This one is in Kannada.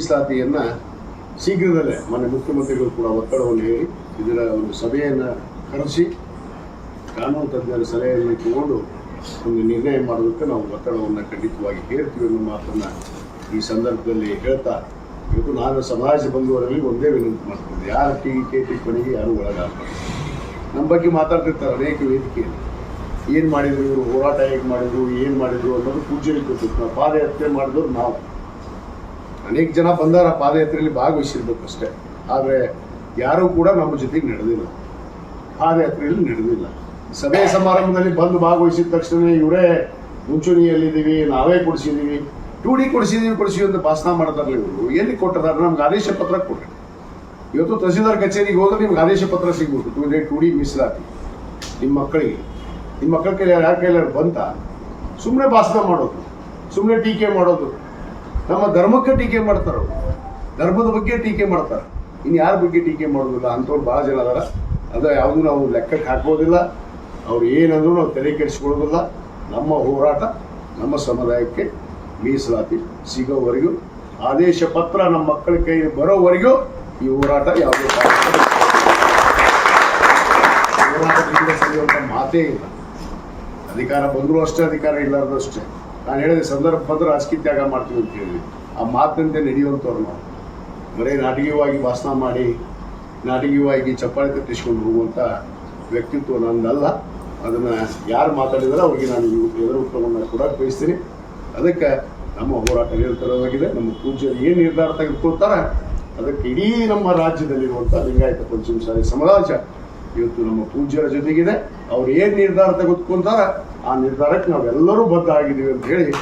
ಮೀಸಲಾತಿಯನ್ನ ಶೀಘ್ರದಲ್ಲೇ ಮಾನ್ಯ ಮುಖ್ಯಮಂತ್ರಿಗಳು ಕೂಡ ಒತ್ತಡವನ್ನು ಹೇಳಿ ಇದರ ಒಂದು ಸಭೆಯನ್ನು ಕರೆಸಿ ಕಾನೂನು ತಜ್ಞರ ಸಲಹೆಯನ್ನು ತಗೊಂಡು ಒಂದು ನಿರ್ಣಯ ಮಾಡೋದಕ್ಕೆ ನಾವು ಒತ್ತಡವನ್ನು ಖಂಡಿತವಾಗಿ ಹೇರ್ತೀವಿ ಅನ್ನೋ ಮಾತನ್ನು ಈ ಸಂದರ್ಭದಲ್ಲಿ ಹೇಳ್ತಾ ಇವತ್ತು ನಾನು ಸಮಾಜ ಬಂಧುವರಲ್ಲಿ ಒಂದೇ ವಿನಂತಿ ಮಾಡ್ತೀನಿ. ಯಾರ ಟೀಕೆ ಟಿಪ್ಪಣಿಗೆ ಯಾರು ಒಳಗಾಗಬಾರ್ದು. ನಮ್ಮ ಬಗ್ಗೆ ಮಾತಾಡ್ತಿರ್ತಾರೆ ಅನೇಕ ವೇದಿಕೆಯಲ್ಲಿ. ಏನು ಮಾಡಿದ್ರು ಇವರು ಹೋರಾಟ ಹೇಗೆ ಮಾಡಿದ್ರು, ಏನು ಮಾಡಿದ್ರು ಅನ್ನೋದು ಪೂಜೆಯಲ್ಲಿ ಗೊತ್ತಿತ್ತು ನಾವು ಪಾದಯಾತ್ರೆ ಮಾಡಿದವ್ರು ನಾವು. ಅನೇಕ ಜನ ಬಂದಾರ ಪಾದಯಾತ್ರೆಯಲ್ಲಿ ಭಾಗವಹಿಸಿರ್ಬೇಕು ಅಷ್ಟೇ. ಆದರೆ ಯಾರೂ ಕೂಡ ನಮ್ಮ ಜೊತೆಗೆ ನಡೆದಿಲ್ಲ. ಪಾದಯಾತ್ರೆಯಲ್ಲಿ ನಡೆದಿಲ್ಲ. ಸಭೆ ಸಮಾರಂಭದಲ್ಲಿ ಬಂದು ಭಾಗವಹಿಸಿದ ತಕ್ಷಣ ಇವರೇ ಮುಂಚೂಣಿಯಲ್ಲಿದ್ದೀವಿ, ನಾವೇ ಕೊಡಿಸಿದ್ದೀವಿ. ಟೂ ಡಿ ಕೊಡಿಸಿದ್ದೀವಿ ಕೊಡಿಸಿವಿ ಅಂತ ಭಾಷಣ ಮಾಡ್ತಾರಲ್ಲ ಇವರು. ಎಲ್ಲಿ ಕೊಟ್ಟಿದ್ದಾರೆ ನಮ್ಗೆ ಆದೇಶ ಪತ್ರ ಕೊಟ್ಟರು ಇವತ್ತು ತಹಸೀಲ್ದಾರ್ ಕಚೇರಿಗೆ ಹೋದ್ರೆ ನಿಮ್ಗೆ ಆದೇಶ ಪತ್ರ ಸಿಗ್ಬೋದು. ಟೂ ಡೇ ಟೂ ಡಿ ಮೀಸಲಾತಿ. ನಿಮ್ಮ ಮಕ್ಕಳಿಗೆ. ನಿಮ್ಮ ಮಕ್ಕಳ ಕೈಲಿ ಯಾರ ಕೈಲಿ ಬಂತ? ಸುಮ್ಮನೆ ಭಾಷಣ ಮಾಡೋದು. ಸುಮ್ಮನೆ ಟೀಕೆ ಮಾಡೋದು. ನಮ್ಮ ಧರ್ಮಕ್ಕೆ ಟೀಕೆ ಮಾಡ್ತಾರೆ ಧರ್ಮದ ಬಗ್ಗೆ ಟೀಕೆ ಮಾಡ್ತಾರೆ. ಇನ್ನು ಯಾರ ಬಗ್ಗೆ ಟೀಕೆ ಮಾಡೋದಿಲ್ಲ? ಅಂಥವ್ರು ಭಾಳ ಜನ ಅದಾರ. ಅದ ಯಾವುದು ನಾವು ಲೆಕ್ಕಕ್ಕೆ ಹಾಕೋದಿಲ್ಲ ಅವ್ರು ಏನಂದ್ರೂ ನಾವು ತಲೆ ಕೆಡಿಸ್ಕೊಳ್ಳೋದಿಲ್ಲ. ನಮ್ಮ ಹೋರಾಟ, ನಮ್ಮ ಸಮುದಾಯಕ್ಕೆ ಮೀಸಲಾತಿ ಸಿಗೋವರೆಗೂ, ಆದೇಶ ಪತ್ರ ನಮ್ಮ ಮಕ್ಕಳ ಕೈ ಬರೋವರೆಗೂ ಈ ಹೋರಾಟ ಯಾವುದೇ ಹೋರಾಟದಿಂದ ಮಾತೇ ಇಲ್ಲ. ಅಧಿಕಾರ ಬಂದರೂ ಅಷ್ಟೇ, ಅಧಿಕಾರ ಇಲ್ಲಾರ್ದು ನಾನು ಹೇಳಿದ ಸಂದರ್ಭ ಬಂದ್ರೆ ರಾಜಕೀಯ ತ್ಯಾಗ ಮಾಡ್ತೀವಿ ಅಂತ ಹೇಳಿ ಆ ಮಾತಿನಂತೆ ನಡೆಯುವಂಥವ್ರು ನಾವು. ಬರೀ ನಾಟಕೀಯವಾಗಿ ಭಾಷಣ ಮಾಡಿ, ನಾಟಕೀಯವಾಗಿ ಚಪ್ಪಾಳೆ ತಟ್ಟಿಸ್ಕೊಂಡು ಹೋಗುವಂಥ ವ್ಯಕ್ತಿತ್ವ ನನ್ನಲ್ಲ ಅದನ್ನು ಯಾರು ಮಾತಾಡಿದ್ರೆ ಅವ್ರಿಗೆ ನಾನು ಎದುರು ಉತ್ತರವನ್ನು ಕೂಡ ಬಯಸ್ತೀನಿ ಅದಕ್ಕೆ ನಮ್ಮ ಹೋರಾಟ ನಿರಂತರವಾಗಿದೆ. ನಮ್ಮ ಪೂಜ್ಯರು ಏನು ನಿರ್ಧಾರ ತೆಗೆದುಕೊಳ್ತಾರೆ, ಅದಕ್ಕೆ ಇಡೀ ನಮ್ಮ ರಾಜ್ಯದಲ್ಲಿರುವಂಥ ಲಿಂಗಾಯತ ಪಂಚಮಸಾಲಿ ಸಮಾಜ ಇವತ್ತು ನಮ್ಮ ಪೂಜ್ಯರ ಜೊತೆಗಿದೆ. ಅವ್ರು ಏನು ನಿರ್ಧಾರ ತೆಗೆದುಕೊಂತಾರ ಆ ನಿರ್ಧಾರಕ್ಕೆ ನಾವೆಲ್ಲರೂ ಬದ್ಧ ಆಗಿದ್ದೀವಿ ಅಂತ ಹೇಳಿ